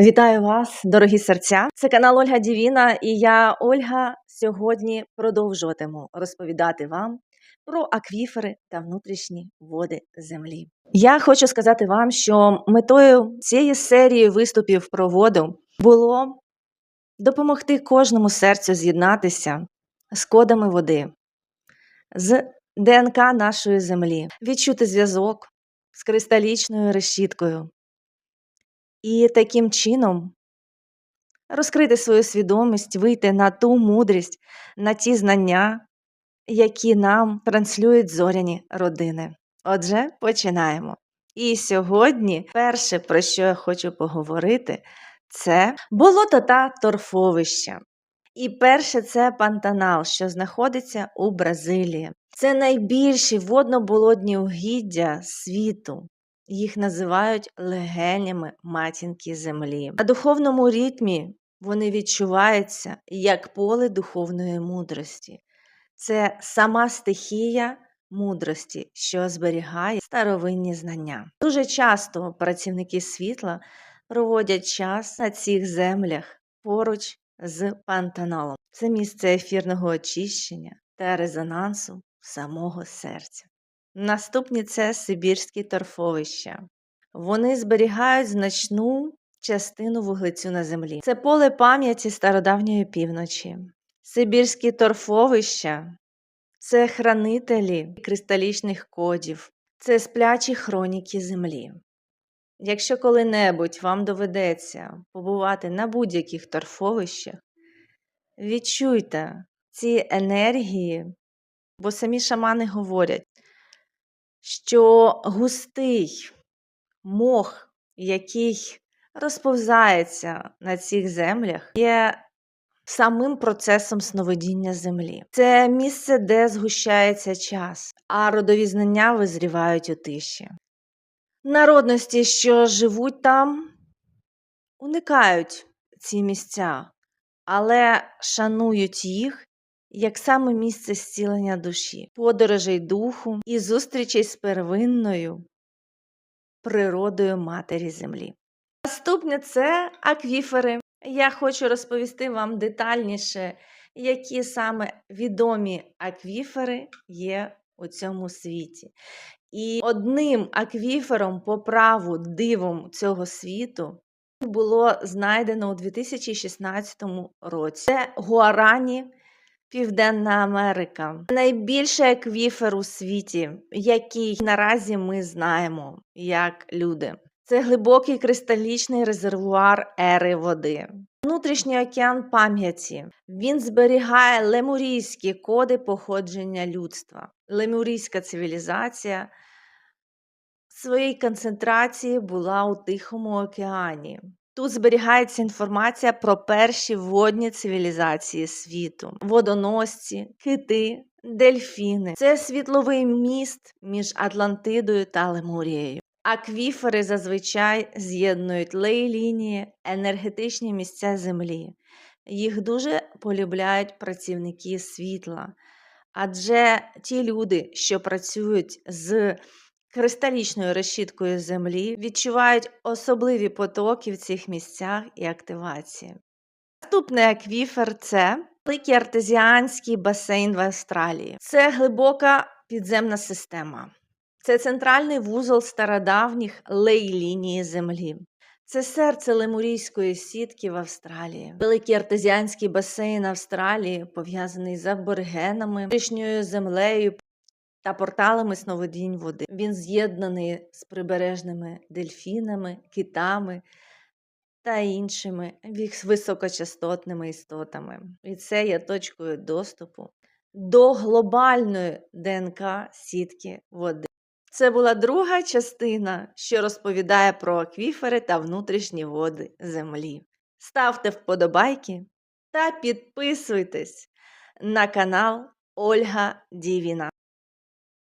Вітаю вас, дорогі серця! Це канал Ольга Дівіна, і я, Ольга, сьогодні продовжуватиму розповідати вам про аквіфери та внутрішні води землі. Я хочу сказати вам, що метою цієї серії виступів про воду було допомогти кожному серцю з'єднатися з кодами води, з ДНК нашої землі, відчути зв'язок з кристалічною решіткою. І таким чином розкрити свою свідомість, вийти на ту мудрість, на ті знання, які нам транслюють зоряні родини. Отже, починаємо. І сьогодні перше, про що я хочу поговорити, це болото та торфовище. І перше це Пантанал, що знаходиться у Бразилії. Це найбільші водно-болотні угіддя світу. Їх називають легенями матінки землі. На духовному ритмі вони відчуваються як поле духовної мудрості. Це сама стихія мудрості, що зберігає старовинні знання. Дуже часто працівники світла проводять час на цих землях поруч з пантаналом. Це місце ефірного очищення та резонансу самого серця. Наступні це Сибірські торфовища. Вони зберігають значну частину вуглецю на землі. Це поле пам'яті стародавньої півночі. Сибірські торфовища це хранителі кристалічних кодів, це сплячі хроніки землі. Якщо коли-небудь вам доведеться побувати на будь-яких торфовищах, відчуйте ці енергії, бо самі шамани говорять, що густий мох, який розповзається на цих землях, є самим процесом сновидіння землі. Це місце, де згущається час, а родові знання визрівають у тиші. Народності, що живуть там, уникають ці місця, але шанують їх як саме місце зцілення душі, подорожей духу і зустрічей з первинною природою Матері Землі. Наступне це аквіфери. Я хочу розповісти вам детальніше, які саме відомі аквіфери є у цьому світі. І одним аквіфером по праву дивом цього світу було знайдено у 2016 році. Це Гуарані Південна Америка. Найбільший аквіфер у світі, який наразі ми знаємо як люди. Це глибокий кристалічний резервуар ери води. Внутрішній океан пам'яті. Він зберігає лемурійські коди походження людства. Лемурійська цивілізація своєї концентрації була у Тихому океані. Тут зберігається інформація про перші водні цивілізації світу, водоносці, кити, дельфіни. Це світловий міст між Атлантидою та Лемурією. Аквіфери зазвичай з'єднують лей-лінії, енергетичні місця Землі. Їх дуже полюбляють працівники світла. Адже ті люди, що працюють з кристалічною решіткою землі, відчувають особливі потоки в цих місцях і активації. Наступний аквіфер це великий артезіанський басейн в Австралії. Це глибока підземна система. Це центральний вузол стародавніх лей-лінії землі. Це серце лемурійської сітки в Австралії. Великий артезіанський басейн Австралії пов'язаний з аборигенами, внутрішньою землею та порталами сновидінь води. Він з'єднаний з прибережними дельфінами, китами та іншими високочастотними істотами. І це є точкою доступу до глобальної ДНК сітки води. Це була друга частина, що розповідає про аквіфери та внутрішні води Землі. Ставте вподобайки та підписуйтесь на канал Ольга Дівіна.